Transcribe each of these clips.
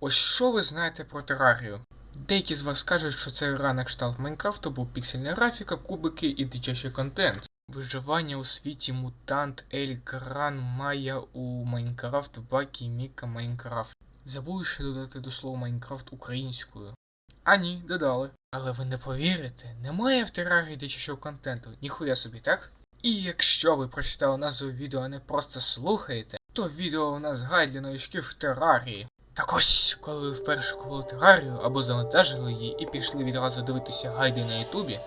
Ось що ви знаєте про терарію? Деякі з вас кажуть, що це рана кшталт Майнкрафту, бо піксельна графіка, кубики і дитячий контент. Виживання у світі мутант Ель Гран Майя у Майнкрафт Бакі Міка Майнкрафт. Забули ще додати до слова Майнкрафт українською. А ні, додали. Але ви не повірите, немає в терарії дитячого контенту, ніхуя собі, так? І якщо ви прочитали назву відео, а не просто слухаєте, то відео у нас гайд для новичків в терарії. Так ось, коли ви вперше купили терарію або завантажили її і пішли відразу дивитися гайди на ютубі,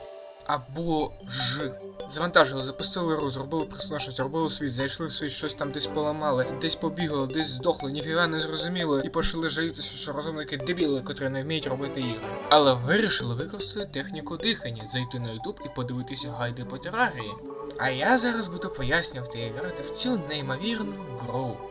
або ж завантажили, запустили гру, зробили персонажа, зробили світ, зайшли в світ, щось там десь поламали, десь побігали, десь здохли, ніфіга не зрозуміли, і почали жалітися, що розумники дебіли, котрі не вміють робити ігри. Але вирішили використати техніку дихання, зайти на ютуб і подивитися гайди по терарії. А я зараз буду пояснювати і грати в цю неймовірну гру.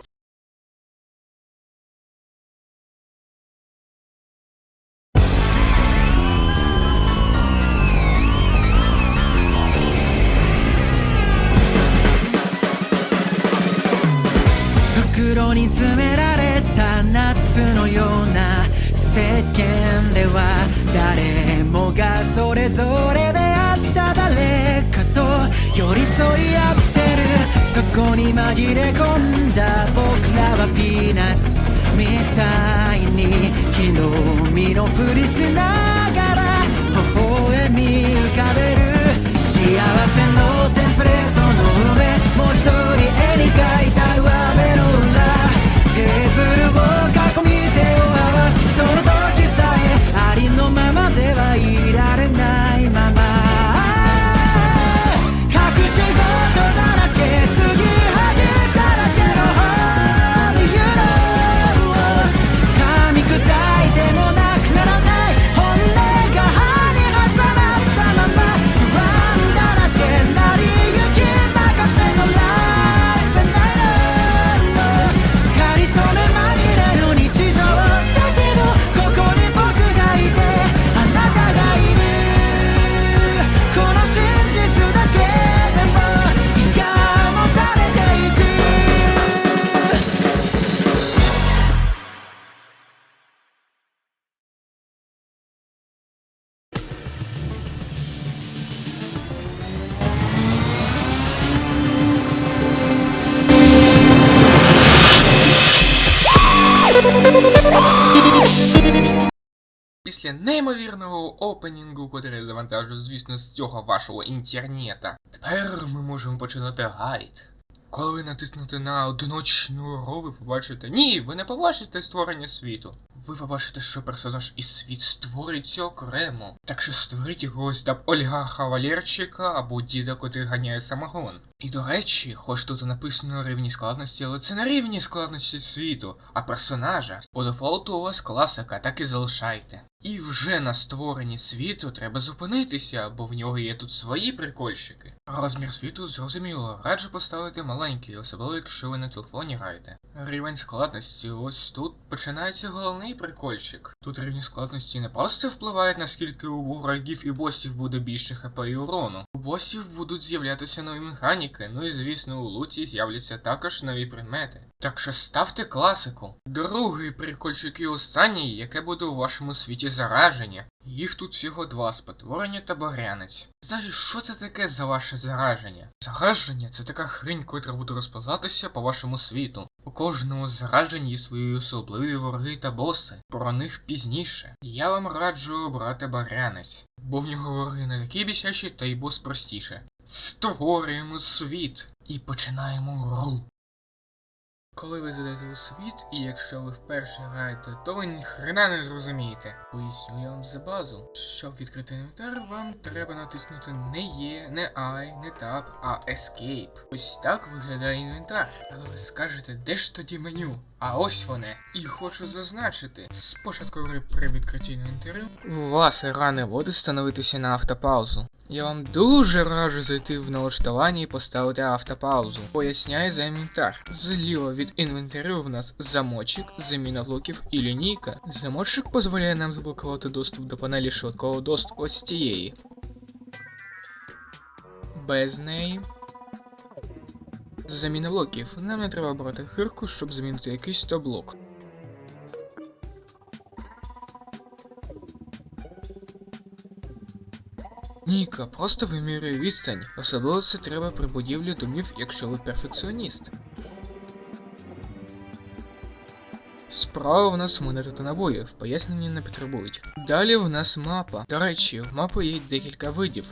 Неймовірного опенінгу, котрий завантажу, звісно, з цього вашого інтернета, тепер ми можемо починати гайд. Коли ви натиснете на одиночну гру, ви побачите. Ні, ви не побачите створення світу. Ви побачите, що персонаж і світ створюється окремо. Так що створіть якогось там олігарха Валерчика або діда, котрий ганяє самогон. І до речі, хоч тут написано рівні складності, але це на рівні складності світу, а персонажа по дефолту у вас класика, так і залишайте. І вже на створенні світу треба зупинитися, бо в нього є тут свої прикольщики. Розмір світу зрозуміло, раджу поставити маленький, особливо якщо ви на телефоні граєте. Рівень складності, ось тут починається головний прикольчик. Тут рівні складності не просто впливають, наскільки у ворогів і босів буде більше хп і урону. У босів будуть з'являтися нові механіки, ну і звісно у луті з'являться також нові предмети. Так що ставте класику. Другий прикольчик і останній, яке буде у вашому світі зараження. Їх тут всього два спотворення та багрянець. Значить, що це таке за ваше зараження? Зараження це така хрінь, котра буде розповзатися по вашому світу. У кожному з заражень є свої особливі вороги та боси. Про них пізніше. Я вам раджу обрати багрянець, бо в нього вороги не такі бісячі, та й бос простіше. Створюємо світ і починаємо гру. Коли ви зайдете у світ, і якщо ви вперше граєте, то ви ніхрена не зрозумієте. Поясню я вам за базу. Щоб відкрити інвентар, вам треба натиснути не Є, не I, не Tab, а Escape. Ось так виглядає інвентар. Але ви скажете, де ж тоді меню? А ось воне. І хочу зазначити, спочатку при відкритті інвентарю у вас рани буде становитися на автопаузу. Я вам дуже раджу зайти в налаштування і поставити автопаузу. Поясняю за інвентар. Зліва від інвентарю в нас замочок, заміна блоків і лінійка. Замочок дозволяє нам заблокувати доступ до панелі швидкого доступу ось цієї. Без неї. Заміна блоків. Нам не треба брати хирку, щоб замінити якийсь то блок. Ніка, просто вимірює відстань. Особливо це треба при будівлі домів, якщо ви перфекціоніст. Справа в нас монета та набої, в поясненні не потребують. Далі в нас мапа. До речі, в мапи є декілька видів.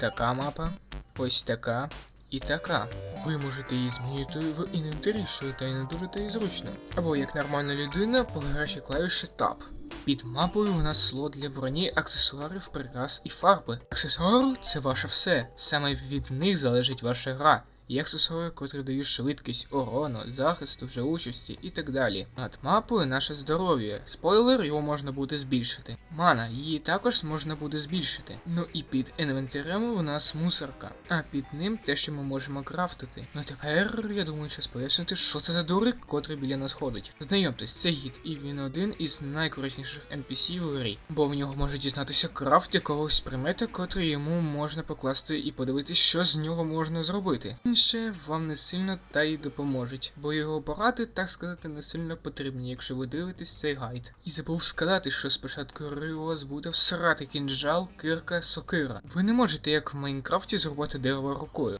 Така мапа, ось така і така. Ви можете її змінити в інвентарі, що та й не дуже та й зручно. Або як нормальна людина, пограші клавіші Tab. Під мапою у нас слот для броні, аксесуарів, прикрас і фарби. Аксесуари це ваше все. Саме від них залежить ваша гра. Є аксесуари, котрі дають швидкість, урону, захисту, живучості і так далі. Над мапою наше здоров'я. Спойлер, його можна буде збільшити. Мана, її також можна буде збільшити. Ну і під інвентарем у нас мусорка, а під ним те, що ми можемо крафтити. Ну тепер я думаю, час пояснити, що це за дурик, котрий біля нас ходить. Знайомтесь, це гід, і він один із найкорисніших NPC в грі, бо в нього може дізнатися крафт якогось примета, котрий йому можна покласти і подивитися, що з нього можна зробити. Він ще вам не сильно та й допоможуть, бо його поради, так сказати, не сильно потрібні, якщо ви дивитесь цей гайд. І забув сказати, що спочатку гри у вас буде всрати кінжал, кирка, сокира. Ви не можете, як в Майнкрафті, зробити дерево рукою.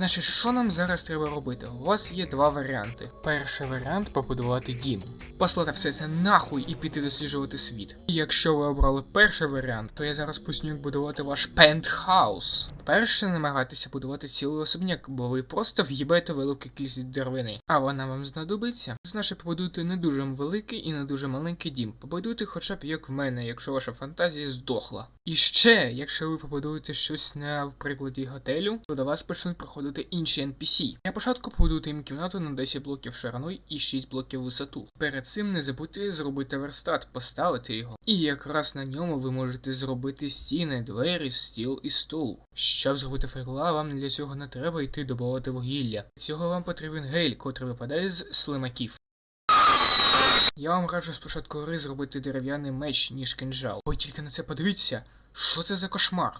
Значить, що нам зараз треба робити? У вас є два варіанти. Перший варіант побудувати дім. Послати все це нахуй і піти досліджувати світ. І якщо ви обрали перший варіант, то я зараз поясню, будувати ваш пентхаус. Перше, намагайтеся будувати цілий особняк, бо ви просто в'їбаєте велику кількість деревини, а вона вам знадобиться. Значить, побудуйте не дуже великий і не дуже маленький дім. Побудуйте хоча б як в мене, якщо ваша фантазія здохла. І ще, якщо ви побудуєте щось на прикладі готелю, то до вас почнуть приходити інші NPC. Я початку побудуйте їм кімнату на 10 блоків шириною і 6 блоків висоту. Перед цим не забудьте зробити верстат, поставити його. І якраз на ньому ви можете зробити стіни, двері, стіл і стул. Щоб зробити факела, вам для цього не треба йти добувати вугілля. Для Цього вам потрібен гель, котрий випадає з слимаків. Я вам раджу спочатку гри зробити дерев'яний меч, ніж кинжал. Ой, тільки на це подивіться, що це за кошмар?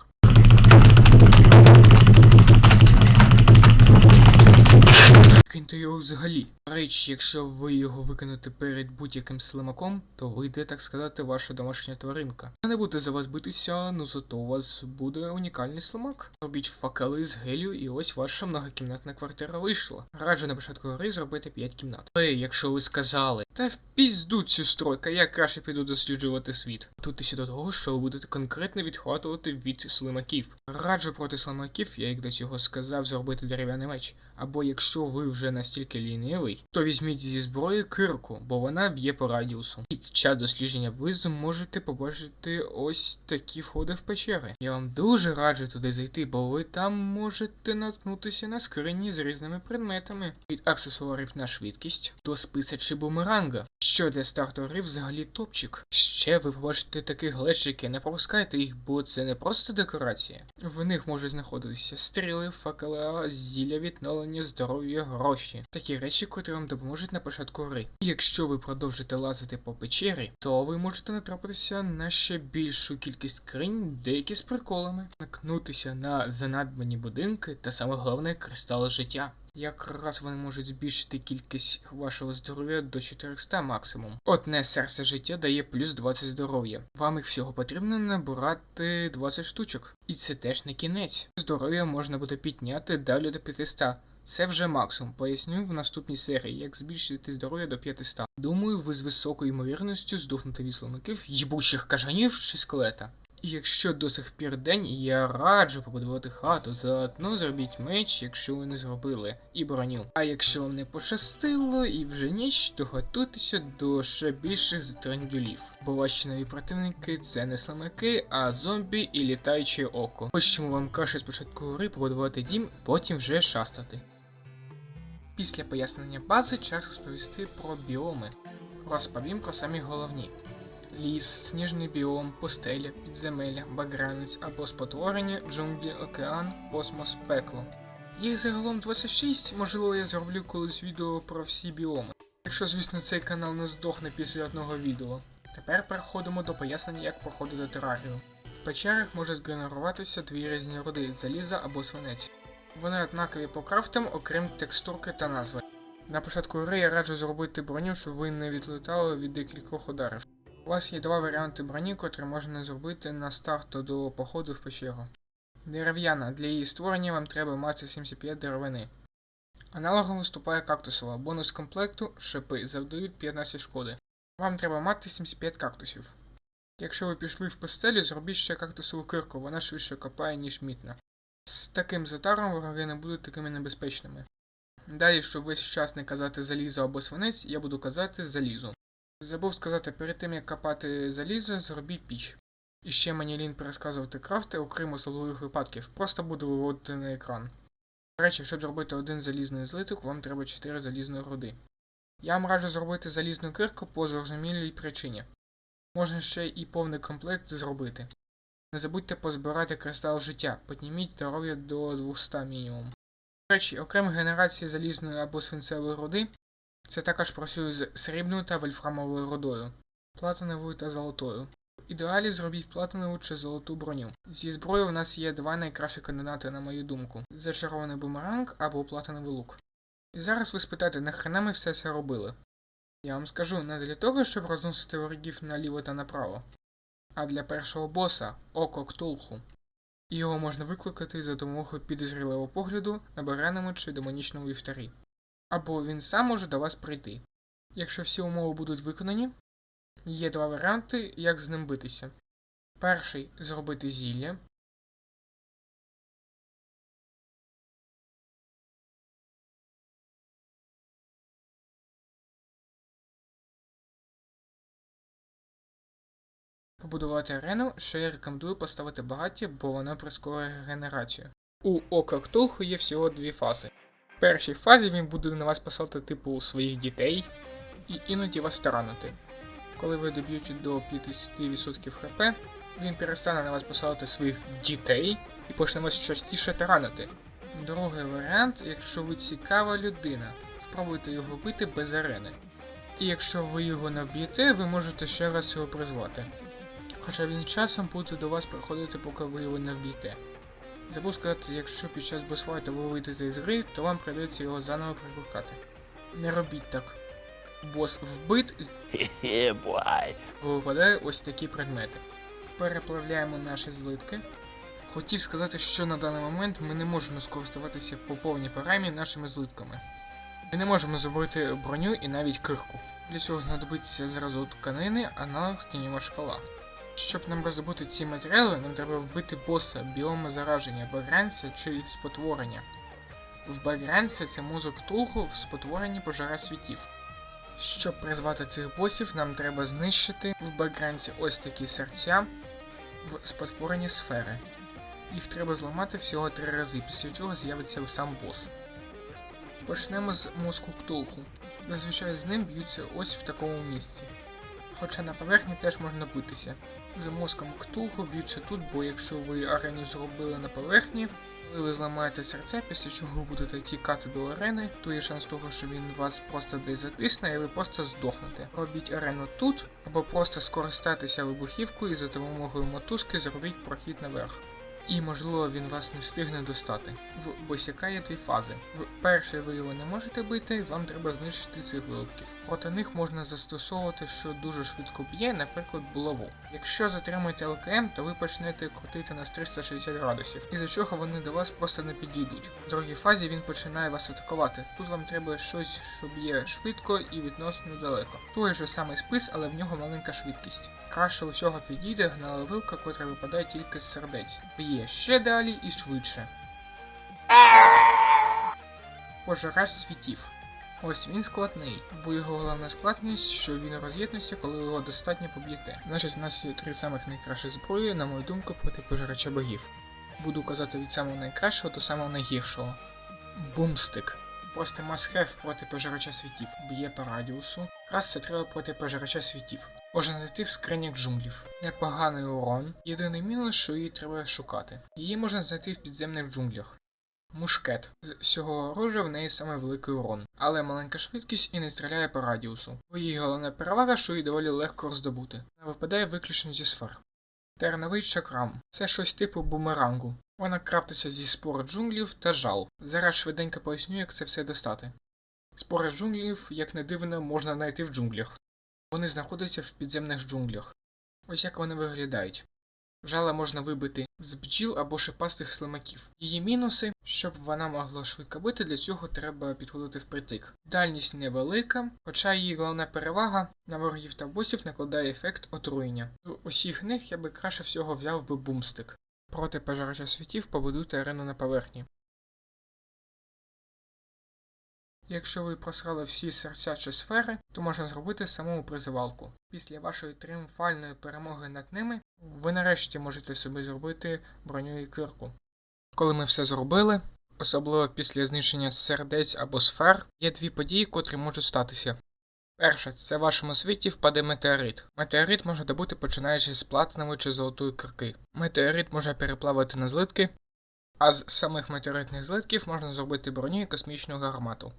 Киньте його взагалі. Речі, якщо ви його викинете перед будь-яким слимаком, то вийде, так сказати, ваша домашня тваринка. Не буде за вас битися, ну зато у вас буде унікальний слимак. Робіть факели з гелю, і ось ваша многокімнатна квартира вийшла. Раджу на початку гри зробити 5 кімнат. Ей, якщо ви сказали, та в пізду цю стройка, я краще піду досліджувати світ. Тут Готуйтеся до того, що ви будете конкретно відхватувати від слимаків. Раджу проти слимаків, я як до цього сказав, зробити дерев'яний меч. Або якщо ви вже настільки лінивий, то візьміть зі зброї кирку, бо вона б'є по радіусу. Під час дослідження ви зможете побачити ось такі входи в печери. Я вам дуже раджу туди зайти, бо ви там можете наткнутися на скрині з різними предметами. Від аксесуарів на швидкість до списа чи бумеранга. Що для старту гри взагалі топчик. Ще ви побачите такі глечики, не пропускайте їх, бо це не просто декорація. В них можуть знаходитися стріли, факела, зілля відновлення, здоров'я, гроші. Такі речі, котрі вам допоможуть на початку гри. І якщо ви продовжите лазити по печері, то ви можете натрапитися на ще більшу кількість скринь, деякі з приколами, накнутися на занадбані будинки та саме головне кристали життя. Якраз вони можуть збільшити кількість вашого здоров'я до 400 максимум. Одне серце життя дає плюс 20 здоров'я. Вам їх всього потрібно набирати 20 штучок. І це теж не кінець. Здоров'я можна буде підняти далі до 500. Це вже максимум. Поясню в наступній серії, як збільшити здоров'я до 500. Думаю, ви з високою ймовірністю здохнете від слимаків, їбучих кажанів чи скелета. І якщо до сих пір день, я раджу побудувати хату, заодно зробіть меч, якщо ви не зробили, і броню. А якщо вам не пощастило і вже ніч, то готуйтеся до ще більших трендюлів. Бо ваші нові противники це не слимаки, а зомбі і літаюче око. Чому вам краще спочатку гри побудувати дім, потім вже шастати. Після пояснення бази час розповісти про біоми. Розповім про самі головні. Ліс, сніжний біом, пустеля, підземелля, багранець або спотворення, джунглі, океан, космос, пекло. Їх загалом 26, можливо, я зроблю колись відео про всі біоми. Якщо, звісно, цей канал не здохне після одного відео. Тепер переходимо до пояснення, як проходити терарію. В печерах можуть генеруватися дві різні роди заліза або свинець. Вони однакові по крафтам, окрім текстурки та назви. На початку гри я раджу зробити броню, щоб ви не відлетали від декількох ударів. У вас є два варіанти броні, котрі можна зробити на старт до походу в печеру. Дерев'яна. Для її створення вам треба мати 75 деревини. Аналогом виступає кактусова. Бонус комплекту шипи завдають 15 шкоди. Вам треба мати 75 кактусів. Якщо ви пішли в постелі, зробіть ще кактусову кирку, вона швидше копає, ніж мітна. З таким затаром вороги не будуть такими небезпечними. Далі, щоб весь час не казати залізо або свинець, я буду казати залізо. Забув сказати, перед тим як копати залізо, зробіть піч. І ще мені лін пересказувати крафти, окрім особливих випадків, просто буду виводити на екран. До речі, щоб зробити один залізний злиток, вам треба 4 залізної руди. Я вам раджу зробити залізну кирку по зрозумілій причині. Можна ще і повний комплект зробити. Не забудьте позбирати кристал життя, підніміть здоров'я до 200 мінімум. До речі, окремі генерації залізної або свинцевої руди це також працює з срібною та вольфрамовою рудою, платиновою та золотою. В ідеалі зробіть платинову чи золоту броню. Зі зброї у нас є два найкращі кандидати, на мою думку: зачарований бумеранг або платиновий лук. І зараз ви спитаєте, нахрена ми все це робили? Я вам скажу, не для того, щоб розносити ворогів наліво та направо, а для першого боса Око Ктулху. Його можна викликати за допомогою підозрілого погляду на бараному чи демонічному вівтарі. Або він сам може до вас прийти. Якщо всі умови будуть виконані, є два варіанти, як з ним битися. Перший зробити зілля. Побудувати арену, що я рекомендую поставити багаті, бо вона прискорює регенерацію. У Ока Ктулху є всього дві фази. Першій фазі він буде на вас писати типу своїх дітей і іноді вас таранити. Коли ви доб'єте до 50% хп, він перестане на вас посилати своїх дітей і почне вас частіше таранити. Другий варіант, якщо ви цікава людина, спробуйте його бити без арени. І якщо ви його не вб'єте, ви можете ще раз його призвати. Хоча він часом буде до вас приходити, поки ви його не вб'єте. Забув сказати, якщо під час босфайту ви вийдете з гри, то вам прийдеться його заново прикликати. Не робіть так. Бос вбит, випадає ось такі предмети. Переплавляємо наші злитки. Хотів сказати, що на даний момент ми не можемо скористуватися по повній програмі нашими злитками. Ми не можемо зробити броню і навіть кирку. Для цього знадобиться зразу тканини, аналог стінєва шкала. Щоб нам роздобути ці матеріали, нам треба вбити боса біома зараження, багранця чи спотворення. В багранця це мозок тулху в спотворенні пожара світів. Щоб призвати цих босів, нам треба знищити в багранці ось такі серця в спотворенні сфери. Їх треба зламати всього три рази, після чого з'явиться сам бос. Почнемо з мозку ктулху. Зазвичай з ним б'ються ось в такому місці. Хоча на поверхні теж можна битися. За мозком ктулху б'ються тут, бо якщо ви арену зробили на поверхні, коли ви зламаєте серця, після чого будете тікати до арени, то є шанс того, що він вас просто десь затисне і ви просто здохнете. Робіть арену тут, або просто скористайтеся вибухівкою і за допомогою мотузки зробіть прохід наверх. І можливо він вас не встигне достати. В босяка є дві фази. В першій ви його не можете бити, вам треба знищити цих вилупків. Проти них можна застосовувати, що дуже швидко б'є, наприклад, булаву. Якщо затримуєте ЛКМ, то ви почнете крутити нас 360 градусів, із-за чого вони до вас просто не підійдуть. В другій фазі він починає вас атакувати. Тут вам треба щось, що б'є швидко і відносно далеко. Той же самий спис, але в нього маленька швидкість. Краще усього підійде гнала вилка, котра випадає тільки з сердець. Б'є ще далі і швидше. Пожирач світів. Ось він складний, бо його головна складність, що він роз'єднується, коли його достатньо поб'єте. Значить, у нас є три самих найкращі зброї, на мою думку, проти пожирача богів. Буду казати від самого найкращого до самого найгіршого. Бумстик. Просто must-have проти пожирача світів. Б'є по радіусу. Раз це треба проти пожирача світів. Можна знайти в скринях джунглів. Непоганий урон. Єдиний мінус, що її треба шукати. Її можна знайти в підземних джунглях. Мушкет. З всього оружия в неї саме великий урон, але маленька швидкість і не стріляє по радіусу. Її головна перевага, що її доволі легко роздобути. Вона випадає виключно зі сфер. Терновий чакрам. Це щось типу бумерангу. Вона крафтиться зі спор джунглів та жал. Зараз швиденько поясню, як це все достати. Спори джунглів, як не дивно, можна знайти в джунглях. Вони знаходяться в підземних джунглях. Ось як вони виглядають. Жала можна вибити з бджіл або шипастих слимаків. Її мінуси, щоб вона могла швидко бити, для цього треба підходити впритик. Дальність невелика, хоча її головна перевага на ворогів та босів накладає ефект отруєння. З усіх них я би краще всього взяв би бумстик. Проти пожежа світів побудуйте арену на поверхні. Якщо ви просрали всі серця чи сфери, то можна зробити саму призивалку. Після вашої тріумфальної перемоги над ними, ви нарешті можете собі зробити броню і кирку. Коли ми все зробили, особливо після знищення сердець або сфер, є дві події, котрі можуть статися. Перше, це в вашому світі впаде метеорит. Метеорит може добути починаючи з платинової чи золотої кирки. Метеорит може переплавати на злитки, а з самих метеоритних злитків можна зробити броню і космічну гармату.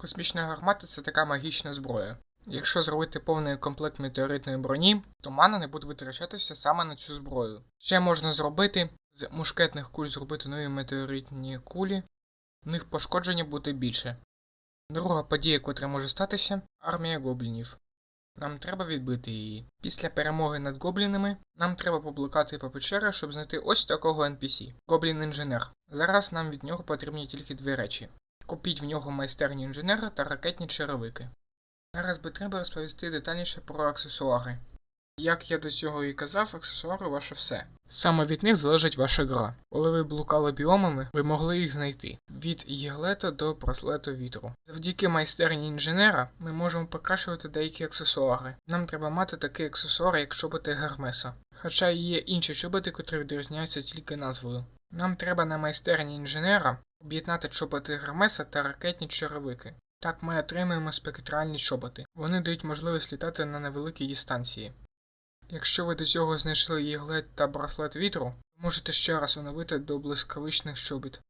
Космічна гармата це така магічна зброя. Якщо зробити повний комплект метеоритної броні, то мана не буде витрачатися саме на цю зброю. Ще можна зробити з мушкетних куль зробити нові метеоритні кулі, в них пошкодження буде більше. Друга подія, котра може статися армія гоблінів. Нам треба відбити її. Після перемоги над гоблінами нам треба поблукати по печерах, щоб знайти ось такого NPC Гоблін інженер. Зараз нам від нього потрібні тільки дві речі. Купіть в нього майстерні інженера та ракетні черевики. Зараз би треба розповісти детальніше про аксесуари. Як я до цього і казав, аксесуари ваше все. Саме від них залежить ваша гра. Коли ви блукали біомами, ви могли їх знайти від єглета до браслету вітру. Завдяки майстерні інженера ми можемо покращувати деякі аксесуари. Нам треба мати такий аксесуар, як чоботи Гермеса. Хоча є інші чоботи, котрі відрізняються тільки назвою. Нам треба на майстерні інженера об'єднати чоботи Гермеса та ракетні черевики. Так ми отримуємо спектральні чоботи. Вони дають можливість літати на невеликій дистанції. Якщо ви до цього знайшли єглет та браслет вітру, можете ще раз оновити до блискавичних чобіт.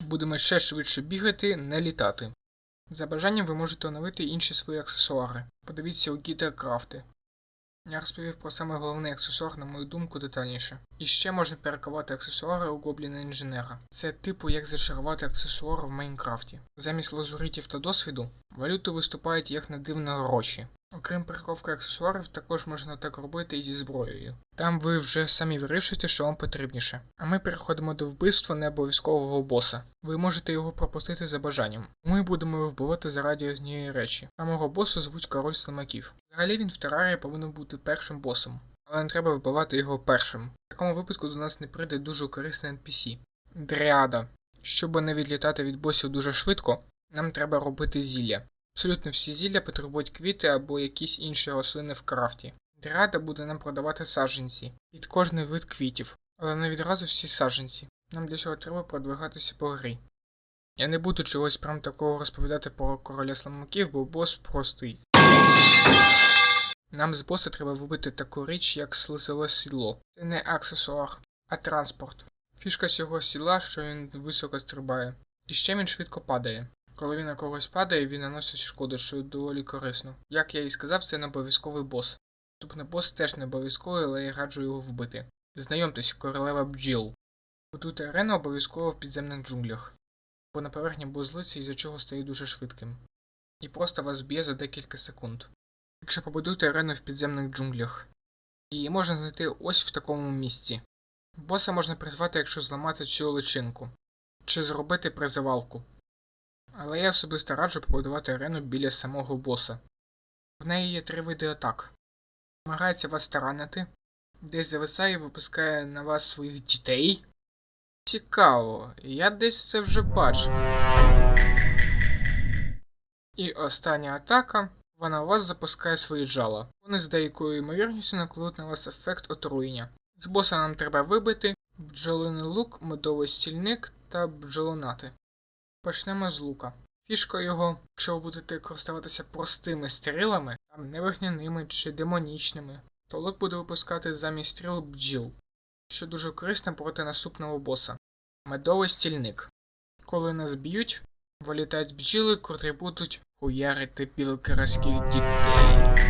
Будемо ще швидше бігати, не літати. За бажанням ви можете оновити інші свої аксесуари. Подивіться у Гіта Крафти. Я розповів про саме головний аксесуар, на мою думку, детальніше. І ще можна перекувати аксесуари у гобліна інженера. Це типу як зачарувати аксесуар в Майнкрафті. Замість лазуритів та досвіду, валюти виступають як на дивно гроші. Окрім перековки аксесуарів, також можна так робити і зі зброєю. Там ви вже самі вирішуєте, що вам потрібніше. А ми переходимо до вбивства необов'язкового боса. Ви можете його пропустити за бажанням. Ми будемо вбивати заради однієї речі. Самого босу звуть король слимаків. Взагалі він в терарії повинен бути першим босом, але не треба вбивати його першим. В такому випадку до нас не прийде дуже корисний NPC. Дріада. Щоб не відлітати від босів дуже швидко, нам треба робити зілля. Абсолютно всі зілля потребують квіти або якісь інші рослини в крафті. Дріада буде нам продавати саджанці під кожний вид квітів, але не відразу всі саджанці. Нам для цього треба продвигатися по грі. Я не буду чогось прям такого розповідати про короля слимаків, бо бос простий. Нам з боса треба вибити таку річ, як слизове сідло. Це не аксесуар, а транспорт. Фішка цього сідла, що він високо стрибає. І ще він швидко падає. Коли він на когось падає, він наносить шкоду, що доволі корисно. Як я і сказав, це не обов'язковий бос. Наступний бос теж не обов'язковий, але я раджу його вбити. Знайомтесь, королева бджіл. Будуйте арену обов'язково в підземних джунглях, бо на поверхні бос злиться, із-за чого стає дуже швидким. І просто вас б'є за декілька секунд. Якщо побудуєте арену в підземних джунглях. Її можна знайти ось в такому місці. Боса можна призвати, якщо зламати цю личинку, чи зробити призивалку. Але я особисто раджу побудувати арену біля самого боса. В неї є три види атак. Намагається вас таранити, десь зависає і випускає на вас своїх дітей. Цікаво, я десь це вже бачив. І остання атака. Вона у вас запускає свої джала. Вони з деякою ймовірністю накладуть на вас ефект отруєння. З боса нам треба вибити бджолиний лук, медовий стільник та бджолонати. Почнемо з лука. Фішка його, якщо ви будете користуватися простими стрілами, там не вогняними чи демонічними, то лук буде випускати замість стріл бджіл, що дуже корисно проти наступного боса. Медовий стільник. Коли нас б'ють, вилітають бджіли, котрі будуть хуярити білкерських дітей.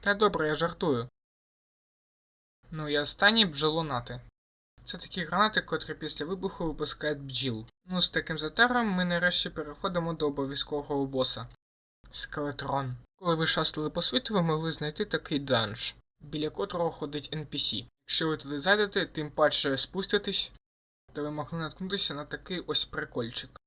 Та добре, я жартую. Ну і останні бджолонати. Це такі гранати, котрі після вибуху випускають бджіл. Ну, з таким затером ми нарешті переходимо до обов'язкового боса. Скелетрон. Коли ви шастали по світу, ви могли знайти такий данж, біля котрого ходить NPC. Якщо ви туди зайдете, тим паче спуститесь, то ви могли наткнутися на такий ось прикольчик.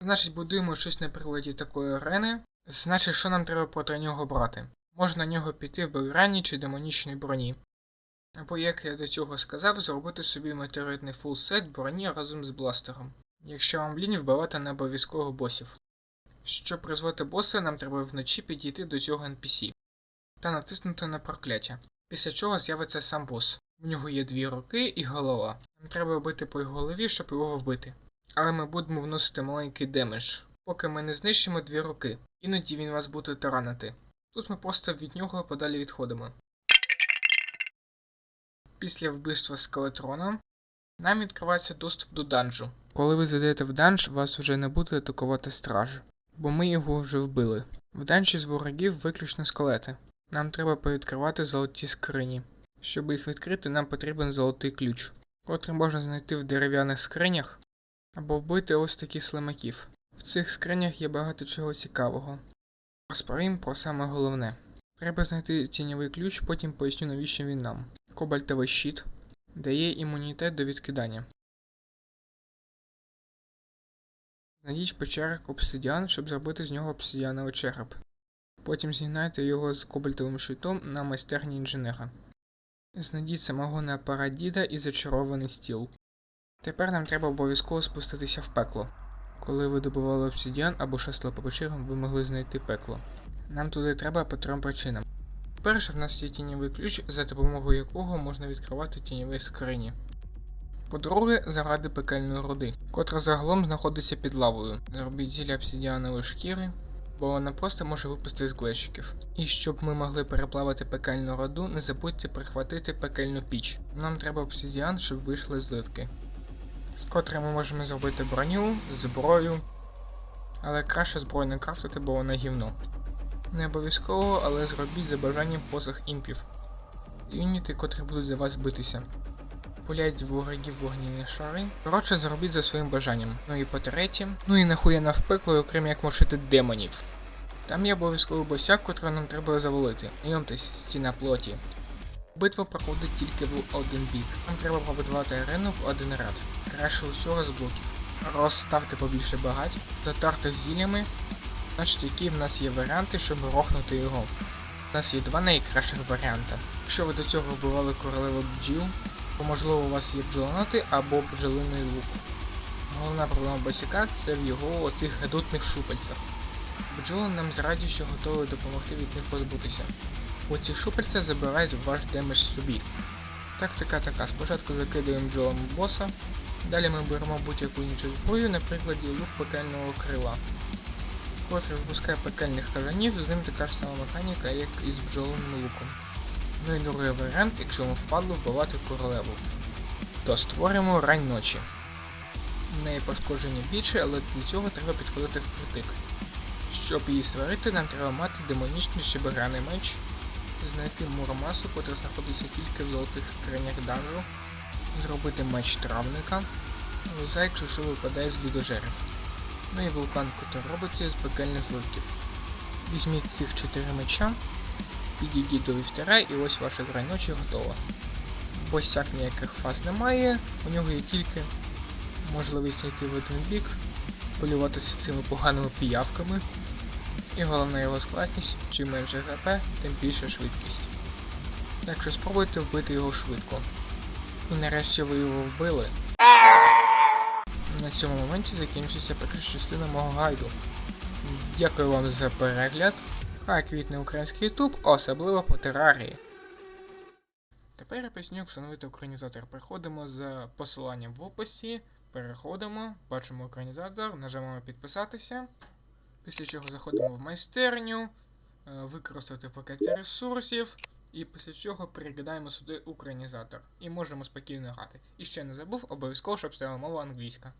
Значить, будуємо щось на приладі такої арени. Значить, що нам треба проти нього брати? Можна на нього піти в Белграні чи демонічній броні. Або, як я до цього сказав, зробити собі метеоритний фулсет броні разом з бластером. Якщо вам лінь вбивати на обов'язково босів. Щоб призвати боса, нам треба вночі підійти до цього NPC та натиснути на прокляття, після чого з'явиться сам бос. У нього є дві руки і голова. Нам треба бити по його голові, щоб його вбити. Але ми будемо вносити маленький демедж, поки ми не знищимо дві руки. Іноді він вас буде таранити. Тут ми просто від нього подалі відходимо. Після вбивства скелетрона нам відкривається доступ до данжу. Коли ви зайдете в данж, вас вже не буде атакувати страж, бо ми його вже вбили. В данжі з ворогів виключно скелети. Нам треба повідкривати золоті скрині. Щоб їх відкрити, нам потрібен золотий ключ, котрий можна знайти в дерев'яних скринях або вбити ось таких слимаків. В цих скринях є багато чого цікавого. Розповім про саме головне. Треба знайти тіньовий ключ, потім поясню, навіщо він нам. Кобальтовий щит дає імунітет до відкидання. Знайдіть в печерах обсидіан, щоб зробити з нього обсидіановий череп. Потім з'єднайте його з кобальтовим щитом на майстерні інженера. Знайдіть самого Напарадіда і зачарований стіл. Тепер нам треба обов'язково спуститися в пекло. Коли ви добували обсидіан або шастали по печерам, ви могли знайти пекло. Нам туди треба по трьом причинам. Перше, в нас є тіньовий ключ, за допомогою якого можна відкривати тіньові скрині. По-друге, заради пекельної руди, котра загалом знаходиться під лавою. Зробіть зілля обсидіанової шкіри, бо вона просто може випасти з глечиків. І щоб ми могли переплавити пекельну руду, не забудьте прихватити пекельну піч. Нам треба обсидіан, щоб вийшли зливки. З котрими ми можемо зробити броню, зброю. Але краще зброю не крафтити, бо вона гівно. Не обов'язково, але зробіть за бажанням посох імпів. Юніти, котрі будуть за вас битися. Пулять ворогів вогняні шари. Коротше, зробіть за своїм бажанням. Ну і по-третє, ну і нахуя в окрім як мочити демонів. Там є обов'язковий босяк, котрого нам треба завалити. Знайомтесь, стіна плоті. Битва проходить тільки в один бік. Нам треба побудувати арену в один ряд. Краще усього з блоків. Розставте побільше багать, затарте зіллями, значить які в нас є варіанти, щоб рохнути його. У нас є два найкращих варіанти. Якщо ви до цього вбивали королеву бджіл, то можливо у вас є бджолоноти або бджолиний лук. Головна проблема босяка це в його оцих гадутних шупальцях. Бджоли нам з радістю готові допомогти від них позбутися. Оці шупальця забирають ваш демедж собі. Тактика така, спочатку закидаємо бджолам боса, далі ми беремо будь-яку іншу зброю, наприклад, лук пекельного крила. Котрий випускає пекельних кажанів, з ним така ж сама механіка, як і з бджолиним луком. Ну і другий варіант, якщо ми впадло вбивати королеву. То створимо рань ночі. В неї пошкодження більше, але для цього треба підходити впритик. Щоб її створити, нам треба мати демонічний шибераний меч, знайти муромасу, котра знаходиться тільки в золотих скринях данжу, зробити меч травника, лоза, що випадає з людожерів. Ну і вулкан, котрий робиться з пекельних зливків. Візьміть цих чотири меча, підійдіть до вівтаря і ось ваша гра ночі готова. Босяк ніяких фаз немає, у нього є тільки можливість йти в один бік, полюватися цими поганими піявками. І головна його складність, чим менше ГП, тим більше швидкість. Так що спробуйте вбити його швидко. І нарешті ви його вбили. На цьому моменті закінчиться перша частина мого гайду. Дякую вам за перегляд. А квітне український ютуб, особливо по терарії. Тепер я поясню, встановити українізатор. Переходимо за посиланням в описі, переходимо, бачимо українізатор, нажимаємо підписатися. Після чого заходимо в майстерню, е, використати пакет ресурсів, і після чого перекидаємо сюди українізатор. І можемо спокійно грати. І ще не забув, обов'язково, щоб стояла мова англійська.